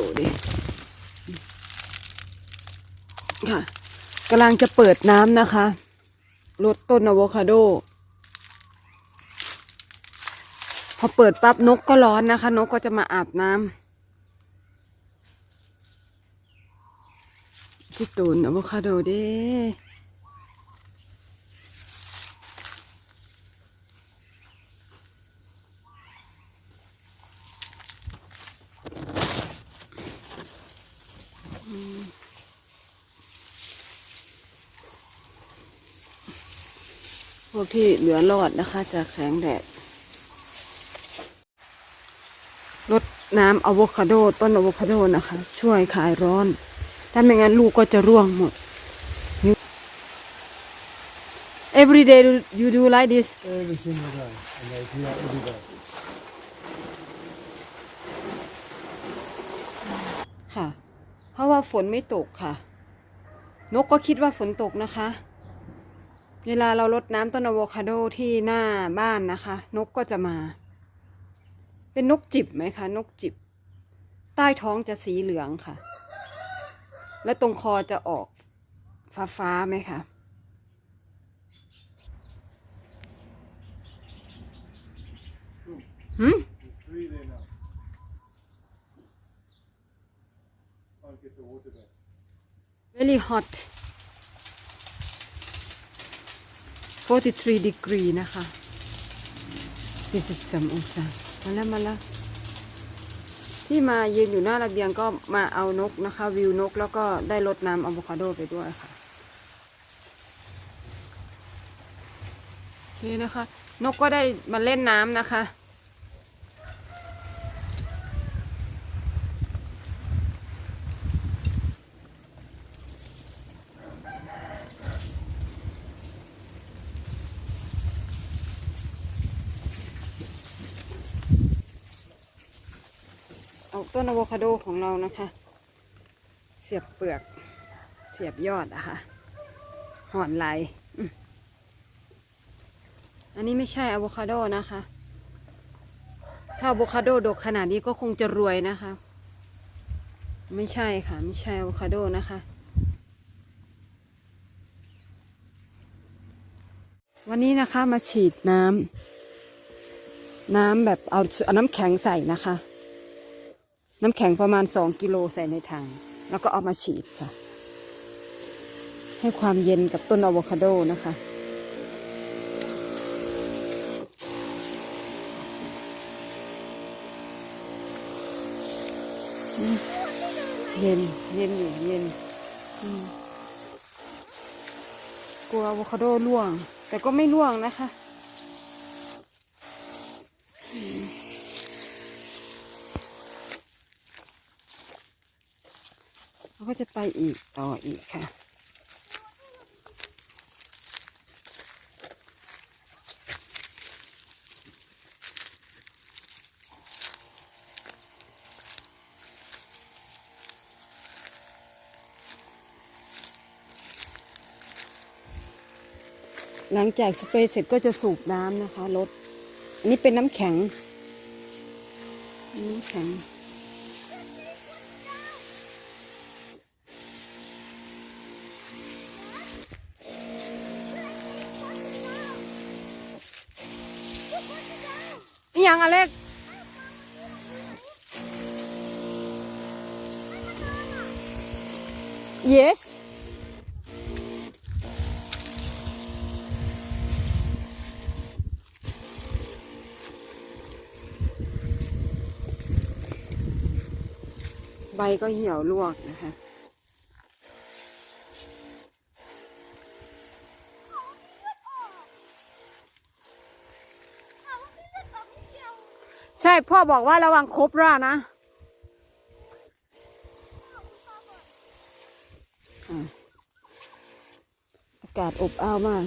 คาโดดิค่ะกำลังจะเปิดน้ำนะคะลดต้นอะโวคาโด พอเปิดปั๊บนกก็ร้อนนะคะ นกก็จะมาอาบน้ำที่ตูนอะโวคาโดเด้ พวกที่เหลือรอดนะคะจากแสงแดดรดน้ำอะโวคาโด ต้นอะโวคาโดนะคะ ช่วยคลายร้อน ถ้าไม่งั้นลูกก็จะร่วงหมด Every day you do like this Every single day. And they do that every day. ค่ะ เพราะว่าฝนไม่ตกค่ะ นกก็คิดว่าฝนตกนะคะ เวลาเรารดน้ำต้นอะโวคาโดที่หน้าบ้านนะคะ นกก็จะมา เป็นนกจิบไหมคะ นกจิบ ใต้ท้องจะสีเหลืองค่ะ และตรงคอจะออกฟ้าฟ้าๆไหมคะหืม There's three 43 degree นะคะ 43 องศา มาแล้วมาแล้ว ที่มายืนอยู่หน้าระเบียงก็มาเอานกนะคะ วิวนกแล้วก็ได้รดน้ำอะโวคาโดไปด้วยค่ะนี่นะคะ นกก็ได้มาเล่นน้ำนะคะ เอาต้นอะโวคาโดของเรานะคะ เสียบเปลือก เสียบยอดอะค่ะห่อนไหลอืมอันนี้ไม่ใช่อะโวคาโดนะคะ ถ้าอะโวคาโดดกขนาดนี้ก็คงจะรวยนะคะ ไม่ใช่ค่ะ ไม่ใช่อะโวคาโดนะคะ วันนี้นะคะมาฉีดน้ำน้ำแบบเอาเอาน้ำแข็งใส่นะคะ น้ำแข็งประมาณสองกิโลใส่ในถัง แล้วก็เอามาฉีดค่ะ ให้ความเย็นกับต้นอะโวคาโดนะคะเย็นเย็นอยู่เย็นกลัวอะโวคาโดร่วง แต่ก็ไม่ร่วงนะคะ เราก็จะไปอีกต่ออีกค่ะ หลังจากสเปรย์เสร็จก็จะสูบน้ำนะคะรถอันนี้เป็นน้ำแข็ง น้ำแข็ง นี่ยังอเล็ก yes ใบก็เหี่ยวลวกนะคะ ช่พ่อบอกว่าระวังครบรานะอากาศอบอ้าวมาก